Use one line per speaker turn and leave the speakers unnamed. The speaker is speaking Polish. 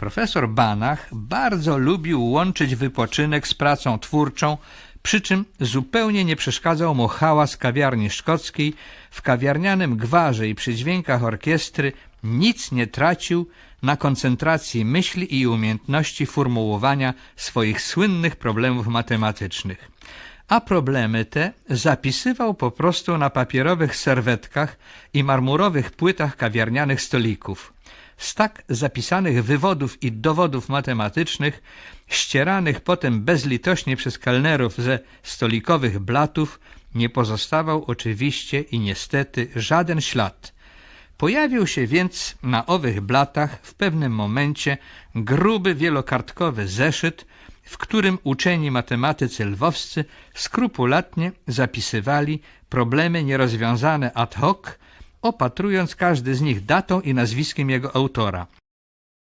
Profesor Banach bardzo lubił łączyć wypoczynek z pracą twórczą, przy czym zupełnie nie przeszkadzał mu hałas kawiarni szkockiej. W kawiarnianym gwarze i przy dźwiękach orkiestry nic nie tracił na koncentracji myśli i umiejętności formułowania swoich słynnych problemów matematycznych. A problemy te zapisywał po prostu na papierowych serwetkach i marmurowych płytach kawiarnianych stolików. Z tak zapisanych wywodów i dowodów matematycznych, ścieranych potem bezlitośnie przez kelnerów ze stolikowych blatów, nie pozostawał oczywiście i niestety żaden ślad. Pojawił się więc na owych blatach w pewnym momencie gruby wielokartkowy zeszyt, w którym uczeni matematycy lwowscy skrupulatnie zapisywali problemy nierozwiązane ad hoc, opatrując każdy z nich datą i nazwiskiem jego autora –